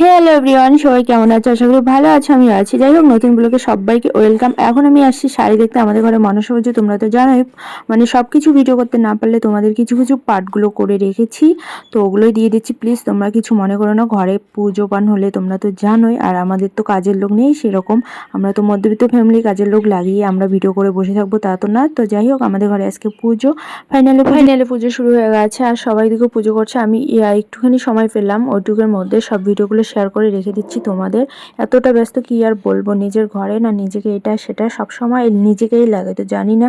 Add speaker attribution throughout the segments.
Speaker 1: Hello everyone সবাই কেমন আছে? আশা করি ভালো আছো আমি আছি। যাই হোক, নতুন ব্লগে সবাইকে ওয়েলকাম এখন আমি আসছি শাড়ি দেখতে। আমাদের ঘরে মনসা পুজো তোমরা তো জানোই মানে সব কিছু ভিডিও করতে না পারলে তোমাদের কিছু কিছু পার্টগুলো করে রেখেছি। তো ওগুলোই দিয়ে দিচ্ছি। প্লিজ তোমরা কিছু মনে করো না, ঘরে পুজো পান হলে তোমরা তো জানোই, আর আমাদের তো কাজের লোক নেই সেরকম। আমরা তো মধ্যবিত্ত ফ্যামিলি কাজের লোক লাগিয়ে আমরা ভিডিও করে বসে থাকব, তা তো না। তো যাই হোক, আমাদের ঘরে আজকে পুজো। ফাইনালে ফাইনালে পুজো শুরু হয়ে গেছে, আর সবাই দিকে পুজো করছে। আমি একটুখানি সময় পেলাম, ওইটুকের মধ্যে সব ভিডিওগুলো শেয়ার করে রেখে দিচ্ছি তোমাদের। এতটা ব্যস্ত কি আর বলব? নিজের ঘরে না নিজেকে এটা সেটা সব সময় নিজেকেই লাগে। তো জানি না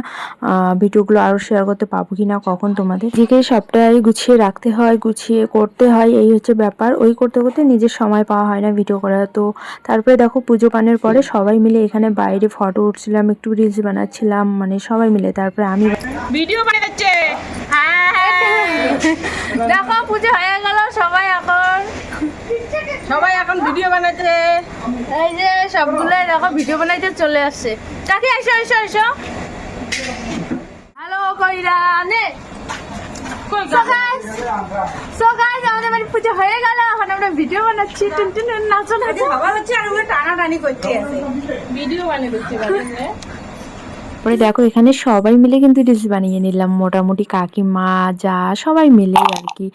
Speaker 1: ভিডিওগুলো আরও শেয়ার করতে পাবো কি না কখন তোমাদের। নিজেকে সবটাই গুছিয়ে রাখতে হয় গুছিয়ে করতে হয় এই হচ্ছে ব্যাপার। ওই করতে করতে নিজের সময় পাওয়া হয় না ভিডিও করা তো তারপরে দেখো পুজো পানের পরে সবাই মিলে এখানে বাইরে ফটো উঠছিলাম একটু রিলস বানাচ্ছিলাম মানে সবাই মিলে। তারপরে আমি
Speaker 2: ভিডিও বানাচ্ছে।
Speaker 3: দেখো পুজো হয়ে গেল সবাই এখন
Speaker 2: সবাই বানাচ্ছে
Speaker 3: এই যে সবগুলো দেখো ভিডিও বানাইতে চলে আসছে। কাকি এসো এসো এসো হ্যালো কইরা নে। আমাদের বাড়ি পুজো হয়ে গেল। এখন আমরা ভিডিও বানাচ্ছি। টুন টুন টুন, নাচো। নাচো
Speaker 2: ভাবা হচ্ছে আর ওগুলো টানাটানি করতে আছে। ভিডিও বানাচ্ছে
Speaker 1: পরে। দেখো এখানে সবাই মিলে কিন্তু রিলস বানিয়ে নিলাম। মোটামুটি কাকিমা যা সবাই মিলে আর কি।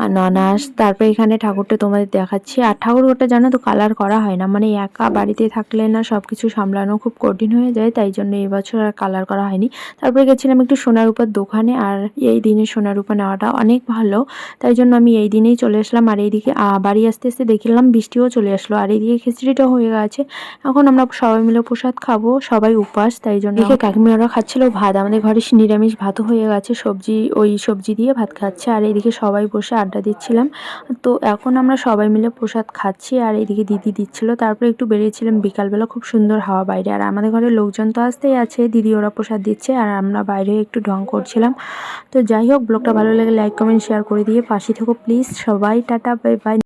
Speaker 1: আর ননাস তারপরে এখানে ঠাকুরটা তোমাদের দেখাচ্ছি। আর ঠাকুরঘরটা জানো তো কালার করা হয় না। মানে একা বাড়িতে থাকলে না সব কিছু সামলানো খুব কঠিন হয়ে যায় তাই জন্য এবছর আর কালার করা হয়নি। তারপরে গেছিলাম একটু সোনার উপর দোকানে আর এই দিনে সোনার উপর নেওয়াটা অনেক ভালো। তাই জন্য আমি এই দিনেই চলে আসলাম। আর এইদিকে বাড়ি আসতে আসতে দেখলাম বৃষ্টিও চলে আসলো। আর এইদিকে খিচড়িটা হয়ে গেছে। এখন আমরা সবাই মিলে প্রসাদ খাব সবাই উপাস তাই জন্য কাকিমারা খাচ্ছিল ভাত। আমাদের ঘরে নিরামিষ ভাতও হয়ে গেছে, সবজি, ওই সবজি দিয়ে ভাত খাচ্ছে। আর এইদিকে সবাই বসে আড্ডা দিচ্ছিলাম। তো এখন আমরা সবাই মিলে প্রসাদ খাচ্ছি আর এইদিকে দিদি দিচ্ছিল। তারপরে একটু বেরিয়েছিলাম বিকালবেলা, খুব সুন্দর হাওয়া বাইরে। আর আমাদের ঘরে লোকজন তো আসতেই আছে, দিদি ওরা প্রসাদ দিচ্ছে আর আমরা বাইরে একটু ঢং করছিলাম। তো যাই হোক, ব্লগটা ভালো লাগে লাইক কমেন্ট শেয়ার করে দিয়ে পাশে থেকো প্লিজ সবাই, টাটা বাই বাই